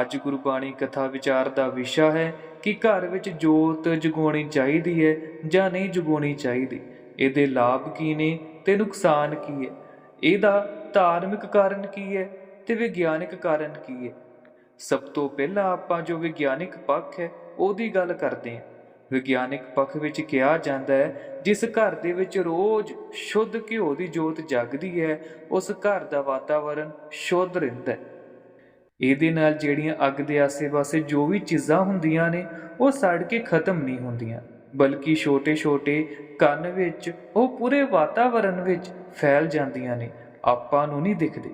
ਅੱਜ ਗੁਰਬਾਣੀ ਕਥਾ ਵਿਚਾਰ ਦਾ ਵਿਸ਼ਾ ਹੈ ਕਿ ਘਰ ਵਿੱਚ ਜੋਤ ਜਗਾਉਣੀ ਚਾਹੀਦੀ ਹੈ ਜਾਂ ਨਹੀਂ ਜਗਾਉਣੀ ਚਾਹੀਦੀ। ਇਹਦੇ ਲਾਭ ਕੀ ਨੇ ਤੇ ਨੁਕਸਾਨ ਕੀ ਹੈ? ਇਹਦਾ ਧਾਰਮਿਕ ਕਾਰਨ ਕੀ ਹੈ ਤੇ ਵਿਗਿਆਨਿਕ ਕਾਰਨ ਕੀ ਹੈ? ਸਭ ਤੋਂ ਪਹਿਲਾਂ ਆਪਾਂ ਜੋ ਵਿਗਿਆਨਿਕ ਪੱਖ ਹੈ, ਉਹਦੀ ਗੱਲ ਕਰਦੇ ਹਾਂ। ਵਿਗਿਆਨਿਕ ਪੱਖ ਵਿੱਚ ਕਿਹਾ ਜਾਂਦਾ ਹੈ, ਜਿਸ ਘਰ ਦੇ ਵਿੱਚ ਰੋਜ਼ ਸ਼ੁੱਧ ਘਿਓ ਦੀ ਜੋਤ ਜਗਦੀ ਹੈ, ਉਸ ਘਰ ਦਾ ਵਾਤਾਵਰਣ ਸ਼ੁੱਧ ਰਹਿੰਦਾ ਹੈ। ਇਹਦੇ ਨਾਲ ਜਿਹੜੀਆਂ ਅੱਗ ਦੇ ਆਸੇ-ਪਾਸੇ ਜੋ ਵੀ ਚੀਜ਼ਾਂ ਹੁੰਦੀਆਂ ਨੇ, ਉਹ ਸੜ ਕੇ ਖਤਮ ਨਹੀਂ ਹੁੰਦੀਆਂ। ਬਲਕਿ ਛੋਟੇ-ਛੋਟੇ ਕਣ ਵਿੱਚ, ਉਹ ਪੂਰੇ ਵਾਤਾਵਰਣ ਵਿੱਚ ਫੈਲ ਜਾਂਦੀਆਂ ਨੇ। ਆਪਾਂ ਨੂੰ ਨਹੀਂ ਦਿਖਦੇ।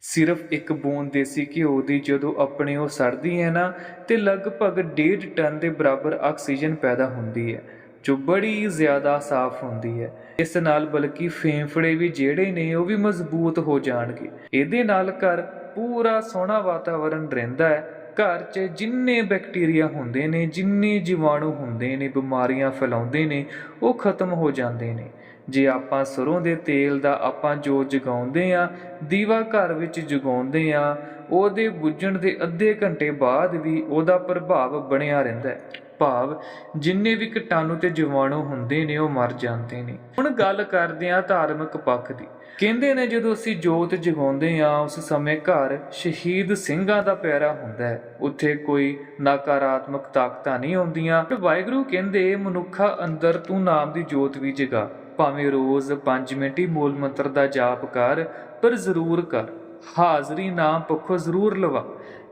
ਸਿਰਫ ਇੱਕ ਬੂੰਦ ਦੇਸੀ ਘਿਓ ਦੀ ਜਦੋਂ ਆਪਣੇ ਉਹ ਸੜਦੀ ਹੈ ਨਾ, ਤੇ ਲਗਭਗ 1.5 ਟਨ ਦੇ ਬਰਾਬਰ ਆਕਸੀਜਨ ਪੈਦਾ ਹੁੰਦੀ ਹੈ, ਜੋ ਬੜੀ ਜ਼ਿਆਦਾ ਸਾਫ਼ ਹੁੰਦੀ ਹੈ। ਇਸ ਨਾਲ ਬਲਕਿ ਫੇਫੜੇ ਵੀ ਜਿਹੜੇ ਨੇ, ਉਹ ਵੀ ਮਜ਼ਬੂਤ ਹੋ ਜਾਣਗੇ। ਇਹਦੇ ਨਾਲ ਘਰ ਪੂਰਾ ਸੋਹਣਾ ਵਾਤਾਵਰਣ ਰਹਿੰਦਾ ਹੈ। ਘਰ 'ਚ ਜਿੰਨੇ ਬੈਕਟੀਰੀਆ ਹੁੰਦੇ ਨੇ, ਜਿੰਨੇ ਜੀਵਾਣੂ ਹੁੰਦੇ ਨੇ, ਬਿਮਾਰੀਆਂ ਫੈਲਾਉਂਦੇ ਨੇ, ਉਹ ਖਤਮ ਹੋ ਜਾਂਦੇ ਨੇ। ਜੇ ਆਪਾਂ ਸਰੋਂ ਦੇ ਤੇਲ ਦਾ ਆਪਾਂ ਜੋ ਜਗਾਉਂਦੇ ਆ ਦੀਵਾ ਘਰ ਵਿੱਚ ਜਗਾਉਂਦੇ ਆ ਉਹਦੇ ਬੁੱਝਣ ਦੇ ਅੱਧੇ ਘੰਟੇ ਬਾਅਦ ਵੀ ਉਹਦਾ ਪ੍ਰਭਾਵ ਬਣਿਆ ਰਹਿੰਦਾ ਹੈ। ਭਾਵ ਜਿੰਨੇ ਵੀ ਕੀਟਾਣੂ ਤੇ ਜੀਵਾਣੂ ਹੁੰਦੇ ਨੇ, ਉਹ ਮਰ ਜਾਂਦੇ ਨੇ। ਹੁਣ ਗੱਲ ਕਰਦੇ ਆ ਧਾਰਮਿਕ ਪੱਖ ਦੀ। ਕਹਿੰਦੇ ਨੇ ਜਦੋਂ ਅਸੀਂ ਜੋਤ ਜਗਾਉਂਦੇ ਆ ਉਸ ਸਮੇਂ ਘਰ ਸ਼ਹੀਦ ਸਿੰਘਾਂ ਦਾ ਪਿਆਰਾ ਹੁੰਦਾ ਹੈ। ਉੱਥੇ ਕੋਈ ਨਕਾਰਾਤਮਕ ਤਾਕਤਾਂ ਨਹੀਂ ਆਉਂਦੀਆਂ। ਵਾਹਿਗੁਰੂ ਕਹਿੰਦੇ, ਮਨੁੱਖਾ ਅੰਦਰ ਤੂੰ ਨਾਮ ਦੀ ਜੋਤ ਵੀ ਜਗਾ। ਭਾਵੇਂ ਰੋਜ਼ 5 ਮਿੰਟ ਹੀ ਮੂਲ ਮੰਤਰ ਦਾ ਜਾਪ ਕਰ, ਪਰ ਜ਼ਰੂਰ ਕਰ। ਹਾਜ਼ਰੀ ਨਾਮ ਪੱਖੋਂ ਜ਼ਰੂਰ ਲਵਾ।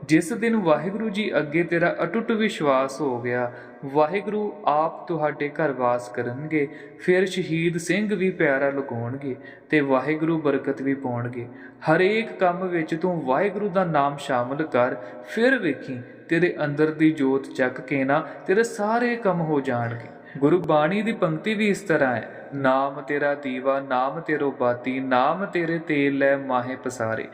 ਜਿਸ ਦਿਨ ਵਾਹਿਗੁਰੂ ਜੀ ਅੱਗੇ ਤੇਰਾ ਅਟੁੱਟ ਵਿਸ਼ਵਾਸ ਹੋ ਗਿਆ, ਵਾਹਿਗੁਰੂ ਆਪ ਤੁਹਾਡੇ ਘਰ ਵਾਸ ਕਰਨਗੇ, ਫਿਰ ਸ਼ਹੀਦ ਸਿੰਘ ਵੀ ਪਿਆਰਾ ਲਗਾਉਣਗੇ ਤੇ ਵਾਹਿਗੁਰੂ ਬਰਕਤ ਵੀ ਪਾਉਣਗੇ। ਹਰੇਕ ਕੰਮ ਵਿੱਚ ਤੂੰ ਵਾਹਿਗੁਰੂ ਦਾ ਨਾਮ ਸ਼ਾਮਲ ਕਰ, ਫਿਰ ਵੇਖੀ ਤੇਰੇ ਅੰਦਰ ਦੀ ਜੋਤ ਚੱਕ ਕੇ ਨਾ ਤੇਰੇ ਸਾਰੇ ਕੰਮ ਹੋ ਜਾਣਗੇ। ਗੁਰੂ ਬਾਣੀ ਦੀ ਪੰਕਤੀ ਵੀ ਇਸ ਤਰ੍ਹਾਂ ਹੈ ਨਾਮ ਤੇਰਾ ਦੀਵਾ ਨਾਮ ਤੇਰੋ ਬਾਤੀ ਨਾਮ ਤੇਰੇ ਤੇਲ ਲੈ ਮਾਹੇ ਪਸਾਰੇ।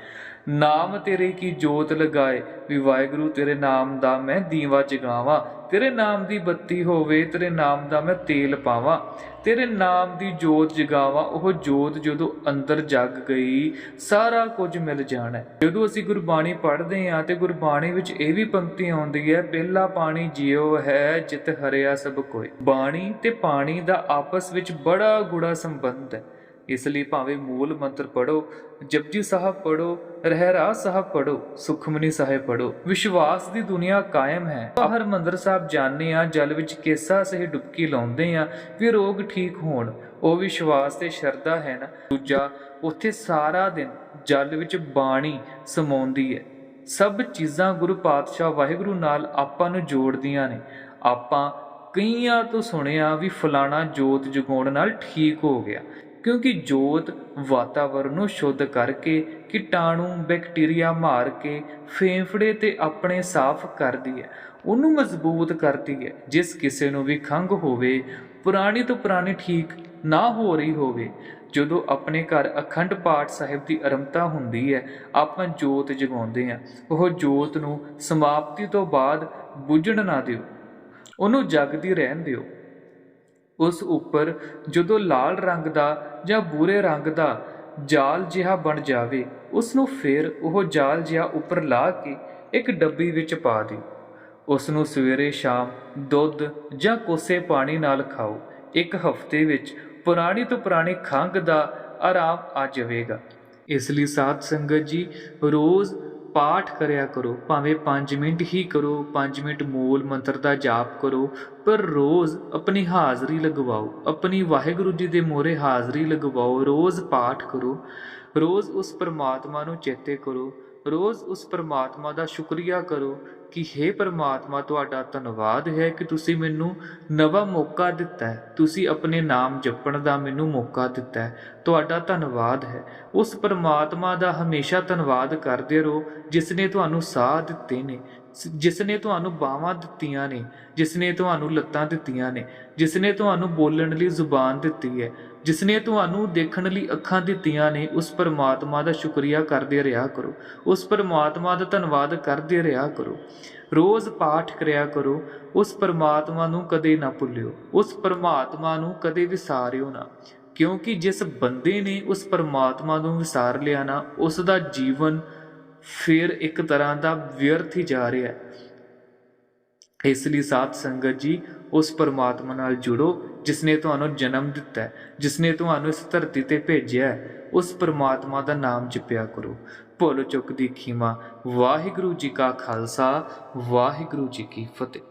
ਨਾਮ ਤੇਰੇ ਕੀ ਜੋਤ ਲਗਾਏ? ਵੀ ਵਾਹਿਗੁਰੂ, ਤੇਰੇ ਨਾਮ ਦਾ ਮੈਂ ਦੀਵਾ ਜਗਾਵਾਂ। ਤੇਰੇ ਨਾਮ ਦੀ ਬੱਤੀ ਹੋਵੇ, ਤੇਰੇ ਨਾਮ ਦਾ ਮੈਂ ਤੇਲ ਪਾਵਾਂ। ਤੇਰੇ ਨਾਮ ਦੀ ਜੋਤ ਜਗਾਵਾਂ। ਉਹ ਜੋਤ ਜਦੋਂ ਅੰਦਰ ਜਗ ਗਈ, ਸਾਰਾ ਕੁਝ ਮਿਲ ਜਾਣਾ। ਜਦੋਂ ਅਸੀਂ ਗੁਰਬਾਣੀ ਪੜ੍ਹਦੇ ਹਾਂ ਤੇ ਗੁਰਬਾਣੀ ਵਿੱਚ ਇਹ ਵੀ ਪੰਕਤੀ ਆਉਂਦੀ ਹੈ, ਪਹਿਲਾ ਪਾਣੀ ਜਿਉ ਹੈ, ਜਿਤ ਹਰਿਆ ਸਭ ਕੋਈ ਬਾਣੀ ਤੇ ਪਾਣੀ ਦਾ ਆਪਸ ਵਿੱਚ ਬੜਾ ਗੂੜਾ ਸੰਬੰਧ ਹੈ। ਇਸ ਲਈ ਭਾਵੇਂ ਮੂਲ ਮੰਤਰ ਪੜੋ ਜਪਜੀ ਸਾਹਿਬ ਪੜੋ ਰਹਿਰਾਸ ਸਾਹਿਬ ਪੜੋ ਸੁਖਮਨੀ ਸਾਹਿਬ ਪੜੋ ਵਿਸ਼ਵਾਸ ਦੀ ਦੁਨੀਆ ਕਾਇਮ ਹੈ। ਹਰ ਮੰਦਰ ਸਾਹਿਬ ਜਾਣੇ ਆ ਜਲ ਵਿੱਚ ਕੇਸਾ ਸਹੀ ਡੁਬਕੀ ਲਾਉਂਦੇ ਆ ਵੀ ਰੋਗ ਠੀਕ ਹੋਣ, ਉਹ ਵਿਸ਼ਵਾਸ ਤੇ ਸ਼ਰਧਾ ਹੈ ਨਾ। ਦੂਜਾ, ਉੱਥੇ ਸਾਰਾ ਦਿਨ ਜਲ ਵਿੱਚ ਬਾਣੀ ਸਮਾਉਂਦੀ ਹੈ। ਸਭ ਚੀਜ਼ਾਂ ਗੁਰੂ ਪਾਤਸ਼ਾਹ ਵਾਹਿਗੁਰੂ ਨਾਲ ਆਪਾਂ ਨੂੰ ਜੋੜਦੀਆਂ ਨੇ। ਆਪਾਂ ਕਈਆਂ ਤੋਂ ਸੁਣਿਆ ਵੀ ਫਲਾਣਾ ਜੋਤ ਜਗਾਉਣ ਨਾਲ ਠੀਕ ਹੋ ਗਿਆ। ਕਿਉਂਕਿ ਜੋਤ ਵਾਤਾਵਰਣ ਨੂੰ ਸ਼ੁੱਧ ਕਰਕੇ ਕੀਟਾਣੂ, ਬੈਕਟੀਰੀਆ ਮਾਰ ਕੇ ਫੇਫੜੇ ਤੇ ਆਪਣੇ ਸਾਫ਼ ਕਰਦੀ ਹੈ। ਉਹਨੂੰ ਮਜ਼ਬੂਤ ਕਰਦੀ ਹੈ। ਜਿਸ ਕਿਸੇ ਨੂੰ ਵੀ ਖੰਗ ਹੋਵੇ, ਪੁਰਾਣੀ ਤੋਂ ਪੁਰਾਣੀ ਠੀਕ ਨਾ ਹੋ ਰਹੀ ਹੋਵੇ, ਜਦੋਂ ਆਪਣੇ ਘਰ ਅਖੰਡ ਪਾਠ ਸਾਹਿਬ ਦੀ ਆਰੰਭਤਾ ਹੁੰਦੀ ਹੈ, ਆਪਾਂ ਜੋਤ ਜਗਾਉਂਦੇ ਆ ਉਹ ਜੋਤ ਨੂੰ ਸਮਾਪਤੀ ਤੋਂ ਬਾਅਦ ਬੁਝਣ ਨਾ ਦਿਓ। ਉਹਨੂੰ ਜਗਦੀ ਰਹਿਣ ਦਿਓ। ਉਸ ਉੱਪਰ ਜਦੋਂ ਲਾਲ ਰੰਗ ਦਾ ਜਾਂ ਬੂਰੇ ਰੰਗ ਦਾ ਜਾਲ ਜਿਹਾ ਬਣ ਜਾਵੇ ਉਸ ਨੂੰ ਫਿਰ ਉਹ ਜਾਲ ਜਿਹਾ ਉੱਪਰ ਲਾ ਕੇ ਇੱਕ ਡੱਬੀ ਵਿੱਚ ਪਾ ਦਿਓ। ਉਸ ਨੂੰ ਸਵੇਰੇ ਸ਼ਾਮ ਦੁੱਧ ਜਾਂ ਕੋਸੇ ਪਾਣੀ ਨਾਲ ਖਾਓ। ਇੱਕ ਹਫ਼ਤੇ ਵਿੱਚ ਪੁਰਾਣੀ ਤੋਂ ਪੁਰਾਣੀ ਖੰਘ ਦਾ ਆਰਾਮ ਆ ਜਾਵੇਗਾ। ਇਸ ਲਈ ਸਾਧ ਸੰਗਤ ਜੀ ਰੋਜ਼ ਪਾਠ ਕਰਿਆ ਕਰੋ, ਭਾਵੇਂ 5 ਮਿੰਟ ਹੀ ਕਰੋ 5 ਮਿੰਟ ਮੂਲ ਮੰਤਰ ਦਾ ਜਾਪ ਕਰੋ, ਪਰ ਰੋਜ਼ ਆਪਣੀ ਹਾਜ਼ਰੀ ਲਗਵਾਓ, ਆਪਣੀ ਵਾਹਿਗੁਰੂ ਜੀ ਦੇ ਮੋਰੇ ਹਾਜ਼ਰੀ ਲਗਵਾਓ, ਰੋਜ਼ ਪਾਠ ਕਰੋ, ਰੋਜ਼ ਉਸ ਪਰਮਾਤਮਾ ਨੂੰ ਚੇਤੇ ਕਰੋ, ਰੋਜ਼ ਉਸ ਪਰਮਾਤਮਾ ਦਾ ਸ਼ੁਕਰੀਆ ਕਰੋ ਕਿ हे ਪਰਮਾਤਮਾ, ਤੁਹਾਡਾ ਧੰਨਵਾਦ ਹੈ ਕਿ ਤੁਸੀਂ ਮੈਨੂੰ ਨਵਾਂ ਮੌਕਾ ਦਿੱਤਾ ਹੈ। ਤੁਸੀਂ ਆਪਣੇ ਨਾਮ ਜਪਣ ਦਾ ਮੈਨੂੰ ਮੌਕਾ ਦਿੱਤਾ ਹੈ। ਤੁਹਾਡਾ ਧੰਨਵਾਦ ਹੈ। ਉਸ ਪਰਮਾਤਮਾ ਦਾ ਹਮੇਸ਼ਾ ਧੰਨਵਾਦ ਕਰਦੇ ਰਹੋ ਜਿਸ ਨੇ ਤੁਹਾਨੂੰ ਸਾਹ ਦਿੱਤੇ ਨੇ ਜਿਸ ਨੇ ਤੁਹਾਨੂੰ ਬਾਹਾਂ ਦਿੱਤੀਆਂ ਨੇ ਜਿਸ ਨੇ ਤੁਹਾਨੂੰ ਲੱਤਾਂ ਦਿੱਤੀਆਂ ਨੇ ਜਿਸ ਨੇ ਤੁਹਾਨੂੰ ਬੋਲਣ ਲਈ ਜ਼ੁਬਾਨ ਦਿੱਤੀ ਹੈ। ਜਿਸ ਨੇ ਤੁਹਾਨੂੰ ਦੇਖਣ ਲਈ ਅੱਖਾਂ ਦਿੱਤੀਆਂ ਨੇ, ਉਸ ਪਰਮਾਤਮਾ ਦਾ ਸ਼ੁਕਰੀਆ ਕਰਦੇ ਰਿਹਾ ਕਰੋ। ਉਸ ਪਰਮਾਤਮਾ ਦਾ ਧੰਨਵਾਦ ਕਰਦੇ ਰਿਹਾ ਕਰੋ। ਰੋਜ਼ ਪਾਠ ਕਰਿਆ ਕਰੋ, ਉਸ ਪਰਮਾਤਮਾ ਨੂੰ ਕਦੇ ਨਾ ਭੁੱਲਿਓ, ਉਸ ਪਰਮਾਤਮਾ ਨੂੰ ਕਦੇ ਵਿਸਾਰਿਓ ਨਾ। ਕਿਉਂਕਿ ਜਿਸ ਬੰਦੇ ਨੇ ਉਸ ਪਰਮਾਤਮਾ ਨੂੰ ਵਿਸਾਰ ਲਿਆ ਨਾ, ਉਸ ਦਾ ਜੀਵਨ ਫਿਰ ਇੱਕ ਤਰ੍ਹਾਂ ਦਾ ਵਿਅਰਥ ਹੀ ਜਾ ਰਿਹਾ ਹੈ। ਇਸ ਲਈ ਸਾਧ ਸੰਗਤ ਜੀ ਉਸ ਪਰਮਾਤਮਾ ਨਾਲ ਜੁੜੋ ਜਿਸ ਨੇ ਤੁਹਾਨੂੰ ਜਨਮ ਦਿੱਤਾ ਹੈ ਜਿਸ ਨੇ ਤੁਹਾਨੂੰ ਇਸ ਧਰਤੀ ਤੇ ਭੇਜਿਆ ਹੈ, ਉਸ ਪਰਮਾਤਮਾ ਦਾ ਨਾਮ ਜਪਿਆ ਕਰੋ। ਭੁੱਲ ਚੁੱਕ ਦੀ ਖੀਮਾ। ਵਾਹਿਗੁਰੂ ਜੀ ਕਾ ਖਾਲਸਾ, ਵਾਹਿਗੁਰੂ ਜੀ ਕੀ ਫਤਿਹ।